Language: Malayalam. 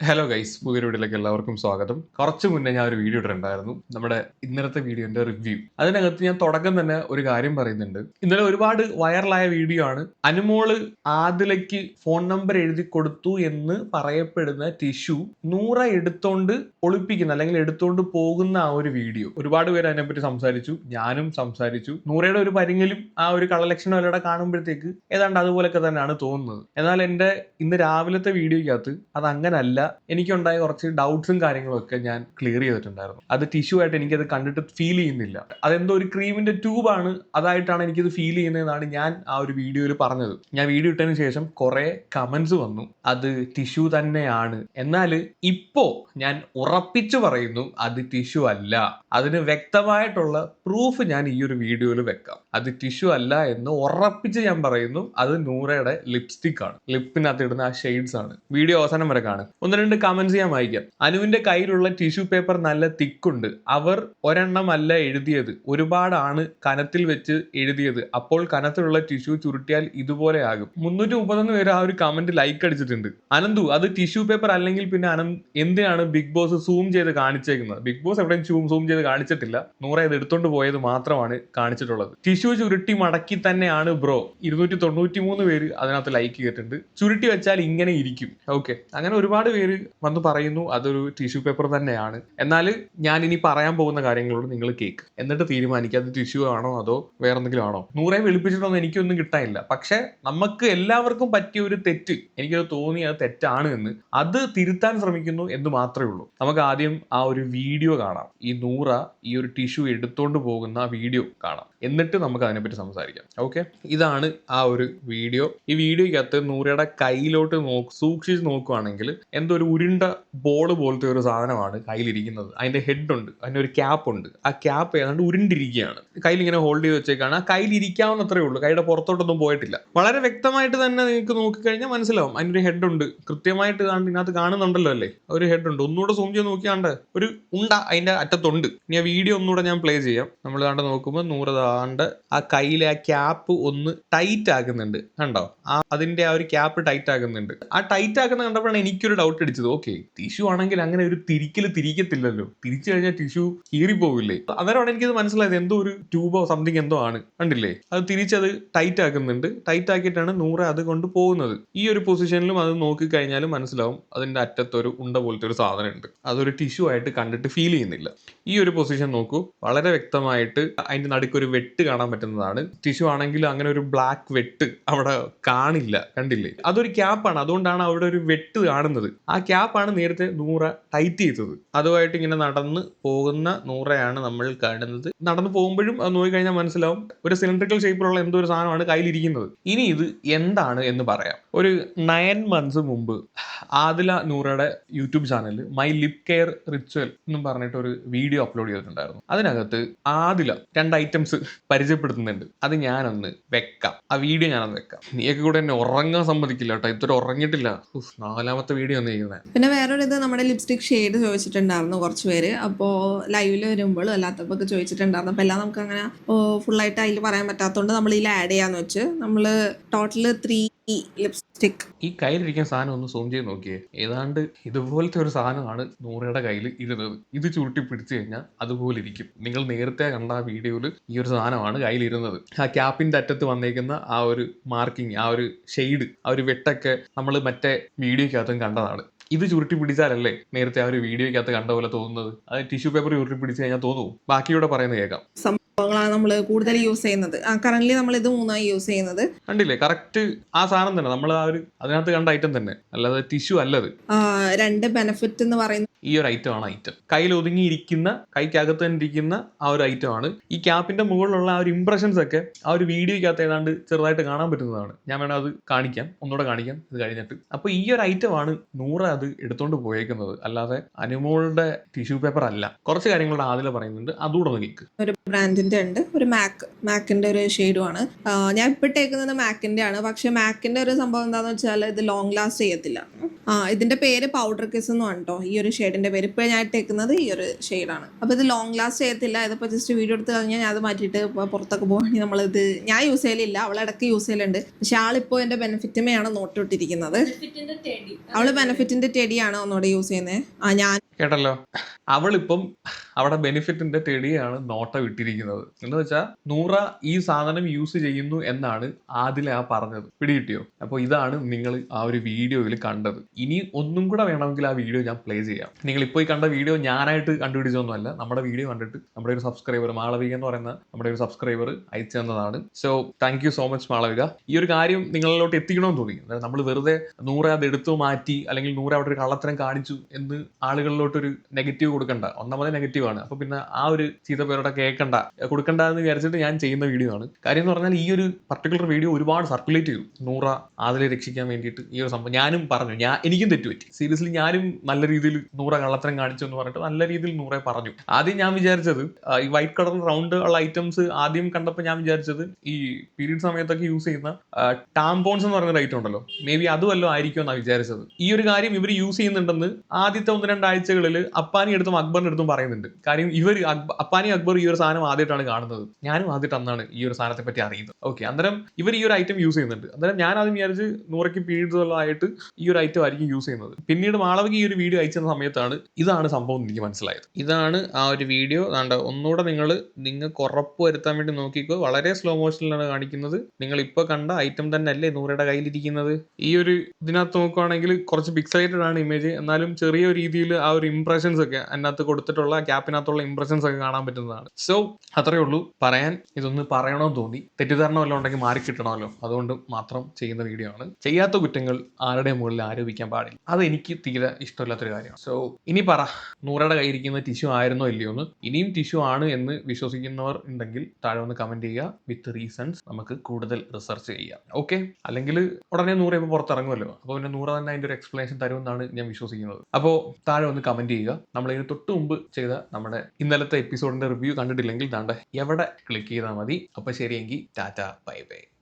ഹലോ ഗൈസ് പുതിയ വീഡിയോയിലേക്ക് എല്ലാവർക്കും സ്വാഗതം. കുറച്ച് മുന്നേ ഞാൻ ഒരു വീഡിയോ ഇട്ടിട്ടുണ്ടായിരുന്നു. നമ്മുടെ ഇന്നലത്തെ വീഡിയോന്റെ റിവ്യൂ അതിനകത്ത് ഞാൻ തുടക്കം തന്നെ ഒരു കാര്യം പറയുന്നുണ്ട്. ഇന്നലെ ഒരുപാട് വൈറലായ വീഡിയോ ആണ്. അനുമോൾ ആദിലയ്ക്ക് ഫോൺ നമ്പർ എഴുതി കൊടുത്തു എന്ന് പറയപ്പെടുന്ന ടിഷ്യൂ നൂറ എടുത്തോണ്ട് ഒളിപ്പിക്കുന്ന അല്ലെങ്കിൽ എടുത്തോണ്ട് പോകുന്ന ആ ഒരു വീഡിയോ. ഒരുപാട് പേര് അതിനെപ്പറ്റി സംസാരിച്ചു. ഞാനും സംസാരിച്ചു. നൂറയുടെ ഒരു പരിങ്ങലും ആ ഒരു കളലക്ഷണം അല്ലെ കാണുമ്പോഴത്തേക്ക് ഏതാണ്ട് അതുപോലൊക്കെ തന്നെയാണ് തോന്നുന്നത്. എന്നാൽ എന്റെ ഇന്ന് രാവിലത്തെ വീഡിയോയ്ക്കകത്ത് അത് അങ്ങനല്ല. എനിക്കുണ്ടായ കുറച്ച് ഡൗട്ട്സും കാര്യങ്ങളൊക്കെ ഞാൻ ക്ലിയർ ചെയ്തിട്ടുണ്ടായിരുന്നു. അത് ടിഷ്യൂ ആയിട്ട് എനിക്കത് കണ്ടിട്ട് ഫീൽ ചെയ്യുന്നില്ല. അതെന്തോ ഒരു ക്രീമിന്റെ ട്യൂബാണ് അതായിട്ടാണ് എനിക്കത് ഫീൽ ചെയ്യുന്നതെന്നാണ് ഞാൻ ആ ഒരു വീഡിയോയിൽ പറഞ്ഞത്. ഞാൻ വീഡിയോ ഇട്ടതിന് ശേഷം കുറെ കമന്റ്സ് വന്നു. അത് ടിഷ്യൂ തന്നെയാണ്. എന്നാൽ ഇപ്പോ ഞാൻ ഉറപ്പിച്ചു പറയുന്നു അത് ടിഷ്യൂ അല്ല. അതിന് വ്യക്തമായിട്ടുള്ള പ്രൂഫ് ഞാൻ ഈ ഒരു വീഡിയോയിൽ വെക്കാം. അത് ടിഷ്യൂ അല്ല എന്ന് ഉറപ്പിച്ച് ഞാൻ പറയുന്നു അത് നൂറയുടെ ലിപ്സ്റ്റിക് ആണ്. ലിപ്പിനകത്ത് ഇടുന്ന ആ ഷെയ്ഡ്സ് ആണ്. വീഡിയോ അവസാനം വരെ കാണും ഒന്ന് രണ്ട് കമന്റ്സ് ഞാൻ വായിക്കാം. അനുവിന്റെ കയ്യിലുള്ള ടിഷ്യൂ പേപ്പർ നല്ല തിക്കുണ്ട്. അവർ ഒരെണ്ണമല്ല എഴുതിയത്. ഒരുപാടാണ് കനത്തിൽ വെച്ച് എഴുതിയത്. അപ്പോൾ കനത്തിലുള്ള ടിഷ്യൂ ചുരുട്ടിയാൽ ഇതുപോലെ ആകും. മുന്നൂറ്റി മുപ്പത്തൊന്ന് പേര് ആ ഒരു കമന്റ് ലൈക്ക് അടിച്ചിട്ടുണ്ട്. അനന്തു അത് ടിഷ്യൂ പേപ്പർ അല്ലെങ്കിൽ പിന്നെ അനന്ത് എന്തിനാണ് ബിഗ് ബോസ് സൂം ചെയ്ത് കാണിച്ചേക്കുന്നത്? ബിഗ് ബോസ് എവിടെയും സൂം സൂം ചെയ്ത് കാണിച്ചിട്ടില്ല. നൂറ ഇത് എടുത്തോണ്ട് പോയത് മാത്രമാണ് കാണിച്ചിട്ടുള്ളത്. ടിഷ്യൂ ചുരുട്ടി മടക്കി തന്നെയാണ് ബ്രോ ഇരുന്നൂറ്റി തൊണ്ണൂറ്റി മൂന്ന് പേര് അതിനകത്ത് ലൈക്ക് ചെയ്തിട്ടുണ്ട്. ചുരുട്ടി വെച്ചാൽ ഇങ്ങനെ ഇരിക്കും. ഓക്കെ അങ്ങനെ ഒരുപാട് പേര് വന്ന് പറയുന്നു അതൊരു ടിഷ്യൂ പേപ്പർ തന്നെയാണ്. എന്നാൽ ഞാൻ ഇനി പറയാൻ പോകുന്ന കാര്യങ്ങളോട് നിങ്ങൾ കേക്ക്. എന്നിട്ട് തീരുമാനിക്കുക അത് ടിഷ്യൂ ആണോ അതോ വേറെ എന്തെങ്കിലും ആണോ? നൂറെ വിളിപ്പിച്ചിട്ടൊന്നും എനിക്കൊന്നും കിട്ടാനില്ല. പക്ഷെ നമുക്ക് എല്ലാവർക്കും പറ്റിയ ഒരു തെറ്റ് എനിക്കത് തോന്നി അത് തെറ്റാണ് എന്ന് അത് തിരുത്താൻ ശ്രമിക്കുന്നു എന്ന് മാത്രമേ ഉള്ളൂ. നമുക്ക് ആദ്യം ആ ഒരു വീഡിയോ കാണാം. ഈ നൂറ ഈ ഒരു ടിഷ്യൂ എടുത്തോണ്ട് പോകുന്ന വീഡിയോ കാണാം. എന്നിട്ട് നമുക്ക് അതിനെപ്പറ്റി സംസാരിക്കാം. ഓക്കെ ഇതാണ് ആ ഒരു വീഡിയോ. ഈ വീഡിയോയ്ക്കകത്ത് നൂറയുടെ കയ്യിലോട്ട് നോക്ക് സൂക്ഷിച്ച് നോക്കുവാണെങ്കിൽ എന്തോ ഒരു ഉരുണ്ട ബോൾ പോലത്തെ ഒരു സാധനമാണ് കയ്യിലിരിക്കുന്നത്. അതിന്റെ ഹെഡ് ഉണ്ട് അതിന്റെ ഒരു ക്യാപ്പ് ഉണ്ട്. ആ ക്യാപ്പ് ഏതാണ്ട് ഉരുണ്ടിരിക്കുകയാണ്. കയ്യിൽ ഇങ്ങനെ ഹോൾഡ് ചെയ്ത് വെച്ചേക്കാണ്. ആ കയ്യിലിരിക്കാവുന്നത്രേ ഉള്ളൂ. കൈയുടെ പുറത്തോട്ടൊന്നും പോയിട്ടില്ല. വളരെ വ്യക്തമായിട്ട് തന്നെ നിങ്ങൾക്ക് നോക്കിക്കഴിഞ്ഞാൽ മനസ്സിലാവും. അതിനൊരു ഹെഡ് ഉണ്ട്. കൃത്യമായിട്ട് കാണുന്ന ഇതിനകത്ത് കാണുന്നുണ്ടല്ലോ അല്ലേ? ഒരു ഹെഡ് ഉണ്ട്. ഒന്നുകൂടെ സൂം ചെയ്ത് നോക്കിയാണ്ട് ഒരു ഉണ്ട അതിന്റെ അറ്റത്തുണ്ട്. ഇനി ആ വീഡിയോ ഒന്നുകൂടെ ഞാൻ പ്ലേ ചെയ്യാം. നമ്മൾ കണ്ട് നോക്കുമ്പോൾ നൂറ് താണ്ട് ആ കയ്യിലെ ആ ക്യാപ്പ് ഒന്ന് ടൈറ്റ് ആക്കുന്നുണ്ട്. കണ്ടോ? ആ അതിന്റെ ആ ഒരു ക്യാപ്പ് ടൈറ്റ് ആക്കുന്നുണ്ട്. ആ ടൈറ്റ് ആക്കുന്ന കണ്ടപ്പോഴാണ് എനിക്കൊരു ഡൗട്ട് അടിച്ചത്. ഓക്കെ ടിഷ്യൂ ആണെങ്കിൽ അങ്ങനെ ഒരു തിരിക്കൽ തിരിക്കത്തില്ലല്ലോ. തിരിച്ചു കഴിഞ്ഞാൽ ടിഷ്യൂ കീറിപ്പോകില്ലേ അന്നേരമാണ് എനിക്കത് മനസ്സിലായത്. എന്തോ ഒരു ട്യൂബോ സംതിങ് എന്തോ ആണ്. കണ്ടില്ലേ? അത് തിരിച്ചത് ടൈറ്റ് ആക്കുന്നുണ്ട്. ടൈറ്റ് ആക്കിയിട്ടാണ് നൂറ് അത് കൊണ്ട് പോകുന്നത്. ഈ ഒരു പൊസിഷനിലും അത് നോക്കി കഴിഞ്ഞാലും മനസ്സിലാവും അതിന്റെ അറ്റത്തൊരു ഉണ്ട പോലത്തെ ഒരു സാധനം ഉണ്ട് അതൊരു ടിഷ്യൂ ആയിട്ട് കണ്ടിട്ട് ഫീൽ ചെയ്യുന്നില്ല. ഈ ഒരു പൊസിഷൻ നോക്കൂ. വളരെ വ്യക്തമായിട്ട് അതിന്റെ നടുക്കൊരു വെട്ട് കാണാൻ പറ്റുന്നതാണ്. ടിഷ്യൂ ആണെങ്കിൽ അങ്ങനെ ഒരു ബ്ലാക്ക് വെട്ട് അവിടെ കാണില്ല കണ്ടില്ലേ? അതൊരു ക്യാപ്പാണ് അതുകൊണ്ടാണ് അവിടെ ഒരു വെട്ട് കാണുന്നത്. ആ ക്യാപ്പാണ് നേരത്തെ നൂറ ടൈറ്റ് ചെയ്തത്. അതുമായിട്ട് ഇങ്ങനെ നടന്ന് പോകുന്ന നൂറയാണ് നമ്മൾ കാണുന്നത്. നടന്നു പോകുമ്പോഴും അത് നോക്കിക്കഴിഞ്ഞാൽ മനസ്സിലാവും. ഒരു സിലിണ്ടറിക്കൽ ഷേപ്പിലുള്ള എന്തോ ഒരു സാധനമാണ് കയ്യിലിരിക്കുന്നത്. ഇനി ഇത് എന്താണ് എന്ന് പറയാം. ഒരു നയൻ മന്ത്സ് മുമ്പ് ആദില നൂറയുടെ യൂട്യൂബ് ചാനലിൽ മൈ ലിപ് കെയർ റിച്വൽ എന്നും പറഞ്ഞിട്ട് ഒരു വീഡിയോ അപ്ലോഡ് ചെയ്തിട്ടുണ്ടായിരുന്നു. അതിനകത്ത് ആദില രണ്ട് ഐറ്റംസ് പരിചയപ്പെടുത്തുന്നുണ്ട്. അത് ഞാനൊന്ന് വെക്കാം. ആ വീഡിയോ ഞാനൊന്ന് വെക്കാം. നീയൊക്കെ കൂടെ എന്നെ ഉറങ്ങാൻ സമ്മതിക്കില്ല കേട്ടോ. ഇതുവരെ ഉറങ്ങിയിട്ടില്ല. ഉഫ്, നാലാമത്തെ വീഡിയോ ഒന്ന് ചെയ്യുന്നത് പിന്നെ വേറൊരു ഇത് നമ്മുടെ ലിപ്സ്റ്റിക് ഷെയ്ഡ് ചോദിച്ചിട്ടുണ്ടായിരുന്നു കുറച്ച് പേര്. അപ്പോൾ ലൈവിൽ വരുമ്പോൾ അല്ലാത്തപ്പോൾ ചോദിച്ചിട്ടുണ്ടായിരുന്നു. അപ്പോൾ എല്ലാം നമുക്ക് അങ്ങനെ ഫുള്ളായിട്ട് അതിൽ പറയാൻ പറ്റാത്തതുകൊണ്ട് നമ്മൾ ഇതിൽ ആഡ് ചെയ്യാന്ന് വെച്ച് നമ്മൾ ടോട്ടൽ ത്രീ ലിപ്സ്റ്റിക് ഈ കയ്യിലിരിക്കുന്ന സാധനം ഒന്ന് സൂം ചെയ്ത് നോക്കിയേ. ഏതാണ്ട് ഇതുപോലത്തെ ഒരു സാധനമാണ് നൂറയുടെ കയ്യിൽ ഇരുന്നത്. ഇത് ചുരുട്ടി പിടിച്ചു കഴിഞ്ഞാൽ അതുപോലെ ഇരിക്കും. നിങ്ങൾ നേരത്തെ കണ്ട ആ വീഡിയോയിൽ ഈ ഒരു സാധനമാണ് കയ്യിലിരുന്നത്. ആ ക്യാപ്പിന്റെ അറ്റത്ത് വന്നേക്കുന്ന ആ ഒരു മാർക്കിംഗ് ആ ഒരു ഷെയ്ഡ് ആ ഒരു വെട്ടൊക്കെ നമ്മൾ മറ്റേ വീഡിയോക്കകത്തും കണ്ടതാണ്. ഇത് ചുരുട്ടി പിടിച്ചാലല്ലേ നേരത്തെ ആ ഒരു വീഡിയോയ്ക്കകത്ത് കണ്ട പോലെ തോന്നുന്നത്? അത് ടിഷ്യൂ പേപ്പർ ചുരുട്ടി പിടിച്ചു കഴിഞ്ഞാൽ തോന്നുന്നു ബാക്കിയൂടെ പറയുന്നത് കേൾക്കാം. സംഭവങ്ങളാണ് നമ്മൾ കൂടുതൽ യൂസ് ചെയ്യുന്നത്. കറന്റ് നമ്മൾ ഇത് മൂന്നായി യൂസ് ചെയ്യുന്നത്. കണ്ടില്ലേ? കറക്റ്റ് ആ സാധനം തന്നെ. നമ്മൾ ആ ഒരു അതിനകത്ത് കണ്ട ഐറ്റം തന്നെ. അല്ലാതെ ടിഷ്യൂ അല്ലത്. രണ്ട് ബെനിഫിറ്റ് എന്ന് പറയുന്നത് ഈ ഒരു ഐറ്റം ആണ് ഐറ്റം കയ്യിൽ ഒതുങ്ങിയിരിക്കുന്ന കൈക്കകത്ത് തന്നെ ഇരിക്കുന്ന ആ ഒരു ഐറ്റം ആണ്. ഈ ക്യാപ്പിന്റെ മുകളിലുള്ള ആ ഒരു ഇംപ്രഷൻസ് ഒക്കെ ആ ഒരു വീഡിയോയ്ക്കകത്ത് ഏതാണ്ട് ചെറുതായിട്ട് കാണാൻ പറ്റുന്നതാണ്. ഞാൻ വേണം അത് കാണിക്കാം. ഒന്നുകൂടെ കാണിക്കാം. ഇത് കഴിഞ്ഞിട്ട്. അപ്പൊ ഈ ഒരു ഐറ്റം ആണ് നൂറ അത് എടുത്തോണ്ട് പോയേക്കുന്നത്. അല്ലാതെ അനുമോളുടെ ടിഷ്യൂ പേപ്പർ അല്ല. കുറച്ച് കാര്യങ്ങളുടെ ആദ്യം പറയുന്നുണ്ട്. അതുകൂടെ ഒന്ന് കേൾക്ക് ഒരു ബ്രാൻഡിൽ ബ്രാൻഡിന്റെ ഉണ്ട്. ഒരു മാക്ക് മാക്കിന്റെ ഒരു ഷെയ്ഡുമാണ്. ഞാൻ ഇപ്പോൾ ടേക്കുന്നത് മാക്കിന്റെ ആണ് പക്ഷേ മാക്കിന്റെ ഒരു സംഭവം എന്താണെന്ന് വെച്ചാൽ ഇത് ലോങ് ലാസ്റ്റ് ചെയ്യത്തില്ല. ആ ഇതിന്റെ പേര് പൗഡർ കിസ് എന്ന് കേട്ടോ ഈ ഒരു ഷെയ്ഡിന്റെ പേര്. ഇപ്പോൾ ഞാൻ ഇട്ടേക്കുന്നത് ഈ ഒരു ഷെയ്ഡാണ്. അപ്പോൾ ഇത് ലോങ് ലാസ്റ്റ് ചെയ്യത്തില്ല. ഇതിപ്പോൾ ജസ്റ്റ് വീഡിയോ എടുത്ത് കഴിഞ്ഞാൽ ഞാൻ അത് മാറ്റിയിട്ട് ഇപ്പോൾ പുറത്തൊക്കെ പോകുകയാണെങ്കിൽ നമ്മളിത് ഞാൻ യൂസ് ചെയ്യലില്ല. അവൾ ഇടയ്ക്ക് യൂസ് ചെയ്യലുണ്ട്. പക്ഷെ ആളിപ്പോൾ എന്റെ ബെനിഫിറ്റുമേയാണ് നോട്ടിട്ടിരിക്കുന്നത് അവൾ ബെനിഫിറ്റിന്റെ ടെടിയാണ് ഒന്നുകൂടെ യൂസ് ചെയ്യുന്നത് ആ ഞാൻ കേട്ടല്ലോ. അവളിപ്പം അവിടെ ബെനിഫിറ്റിന്റെ തെളിയാണ് നോട്ട വിട്ടിരിക്കുന്നത്. എന്ന് വെച്ചാൽ നൂറ ഈ സാധനം യൂസ് ചെയ്യുന്നു എന്നാണ് ആദില ആ പറഞ്ഞത്. പിടികിട്ടിയോ? അപ്പോൾ ഇതാണ് നിങ്ങൾ ആ ഒരു വീഡിയോയിൽ കണ്ടത്. ഇനി ഒന്നും കൂടെ വേണമെങ്കിൽ ആ വീഡിയോ ഞാൻ പ്ലേ ചെയ്യാം. നിങ്ങൾ ഇപ്പോൾ ഈ കണ്ട വീഡിയോ ഞാനായിട്ട് കണ്ടുപിടിച്ചൊന്നുമല്ല. നമ്മുടെ വീഡിയോ കണ്ടിട്ട് നമ്മുടെ ഒരു സബ്സ്ക്രൈബർ മാളവിക എന്ന് പറയുന്ന നമ്മുടെ ഒരു സബ്സ്ക്രൈബർ അയച്ചു തന്നതാണ്. So thank you so much Malavika. ഈ ഒരു കാര്യം നിങ്ങളിലോട്ട് എത്തിക്കണമെന്ന് തോന്നി. അതായത് നമ്മൾ വെറുതെ നൂറ് അത് എടുത്തു മാറ്റി അല്ലെങ്കിൽ നൂറ് അവിടെ ഒരു കള്ളത്തരം കാണിച്ചു എന്ന് ആളുകളിലോട്ടൊരു നെഗറ്റീവ് കൊടുക്കണ്ട. ഒന്നാമത് നെഗറ്റീവ് ആണ് അപ്പൊ പിന്നെ ആ ഒരു ചീത്ത പേരോടെ കേൾക്കണ്ട കൊടുക്കണ്ട എന്ന് വിചാരിച്ചിട്ട് ഞാൻ ചെയ്യുന്ന വീഡിയോ ആണ്. കാര്യം എന്ന് പറഞ്ഞാൽ ഈ ഒരു പർട്ടിക്കുലർ വീഡിയോ ഒരുപാട് സർക്കുലേറ്റ് ചെയ്തു. നൂറ ആദിലെ രക്ഷിക്കാൻ വേണ്ടിയിട്ട് ഈ ഒരു സംഭവം ഞാനും പറഞ്ഞു. ഞാൻ എനിക്കും തെറ്റുപറ്റി. സീരിയസ്ലി ഞാനും നല്ല രീതിയിൽ നൂറ കള്ളത്തരം കാണിച്ചു എന്ന് പറഞ്ഞിട്ട് നല്ല രീതിയിൽ നൂറെ പറഞ്ഞു. ആദ്യം ഞാൻ വിചാരിച്ചത് ഈ വൈറ്റ് കളർ റൗണ്ട് ഉള്ള ഐറ്റംസ് ആദ്യം കണ്ടപ്പോൾ ഞാൻ വിചാരിച്ചത് ഈ പീരീഡ് സമയത്തൊക്കെ യൂസ് ചെയ്യുന്ന ടാംപോൺസ് എന്ന് പറയുന്ന ഐറ്റം ഉണ്ടല്ലോ. മേ ബി അതുമല്ലോ ആയിരിക്കും എന്നാണ് വിചാരിച്ചത്. ഈ ഒരു കാര്യം ഇവർ യൂസ് ചെയ്യുന്നുണ്ടെന്ന് ആദ്യത്തെ ഒന്ന് രണ്ടാഴ്ചകളിൽ അപ്പാനി എടുത്തും അക്ബറിന് എടുത്തും പറയുന്നുണ്ട്. കാര്യം ഇവർ അപ്പാനി അക്ബർ ഈ ഒരു സാധനം ആദ്യമായിട്ടാണ് കാണുന്നത്. ഞാനും ആദ്യമായിട്ട് അന്നാണ് ഈ ഒരു സാധനത്തെ പറ്റി അറിയുന്നത്. ഓക്കെ അന്നേരം ഇവർ ഈ ഒരു ഐറ്റം യൂസ് ചെയ്യുന്നുണ്ട്. അന്നേരം ഞാൻ ആദ്യം വിചാരിച്ച് നൂറയ്ക്ക് പീരീഡ്സ് ഈ ഒരു ഐറ്റം ആയിരിക്കും യൂസ് ചെയ്യുന്നത്. പിന്നീട് മാളവകി ഈ ഒരു വീഡിയോ അയച്ച സമയത്താണ് ഇതാണ് സംഭവം എനിക്ക് മനസ്സിലായത്. ഇതാണ് ആ ഒരു വീഡിയോ അതാണ്ട് ഒന്നുകൂടെ നിങ്ങൾ നിങ്ങൾക്ക് ഉറപ്പ് വരുത്താൻ വേണ്ടി നോക്കിക്കോ. വളരെ സ്ലോ മോഷനിലാണ് കാണിക്കുന്നത്. നിങ്ങൾ ഇപ്പോൾ കണ്ട ഐറ്റം തന്നെ അല്ലേ നൂറയുടെ കയ്യിലിരിക്കുന്നത്? ഈ ഒരു ഇതിനകത്ത് നോക്കുവാണെങ്കിൽ കുറച്ച് പിക്സലേറ്റഡ് ആണ് ഇമേജ് എന്നാലും ചെറിയ രീതിയിൽ ആ ഒരു ഇംപ്രഷൻസ് ഒക്കെ അതിനകത്ത് കൊടുത്തിട്ടുള്ള ഗ്യാപ്പിനകത്തുള്ള ഇംപ്രഷൻസ് ഒക്കെ കാണാൻ പറ്റുന്നതാണ്. സോ അത്രേ ഉള്ളൂ. പറയാൻ ഇതൊന്ന് പറയണമെന്ന് തോന്നി. തെറ്റിദ്ധാരണ വല്ലതും ഉണ്ടെങ്കിൽ മാറി കിട്ടണമല്ലോ. അതുകൊണ്ട് മാത്രം ചെയ്യുന്ന വീഡിയോ ആണ്. ചെയ്യാത്ത കുറ്റങ്ങൾ ആരുടെ മുകളിൽ ആരോപിക്കാൻ പാടില്ല. അത് എനിക്ക് തീരെ ഇഷ്ടമില്ലാത്തൊരു കാര്യമാണ്. സോ ഇനി പറ. നൂറയുടെ കയ്യിരിക്കുന്ന ടിഷ്യൂ ആയിരുന്നോ ഇല്ലയോ എന്ന്. ഇനിയും ടിഷ്യൂ ആണ് എന്ന് വിശ്വസിക്കുന്നവർ ഉണ്ടെങ്കിൽ താഴെ വന്ന് കമന്റ് ചെയ്യുക. വിത്ത് റീസൺസ് നമുക്ക് കൂടുതൽ റിസർച്ച് ചെയ്യാം. ഓക്കെ അല്ലെങ്കിൽ ഉടനെ നൂറ് ഇപ്പോൾ പുറത്തിറങ്ങുമല്ലോ. അപ്പോൾ പിന്നെ നൂറ് തന്നെ അതിന്റെ ഒരു എക്സ്പ്ലനേഷൻ തരുമെന്നാണ് ഞാൻ വിശ്വസിക്കുന്നത്. അപ്പോൾ താഴെ ഒന്ന് കമന്റ് ചെയ്യുക. നമ്മൾ ഇതിന് തൊട്ട് മുമ്പ് ചെയ്ത നമ്മുടെ ഇന്നലത്തെ എപ്പിസോഡിന്റെ റിവ്യൂ കണ്ടിട്ടില്ലെങ്കിൽ താണ്ട് എവിടെ ക്ലിക്ക് ചെയ്താൽ മതി. അപ്പോൾ ശരിയെങ്കിൽ ടാറ്റ ബൈ ബൈ.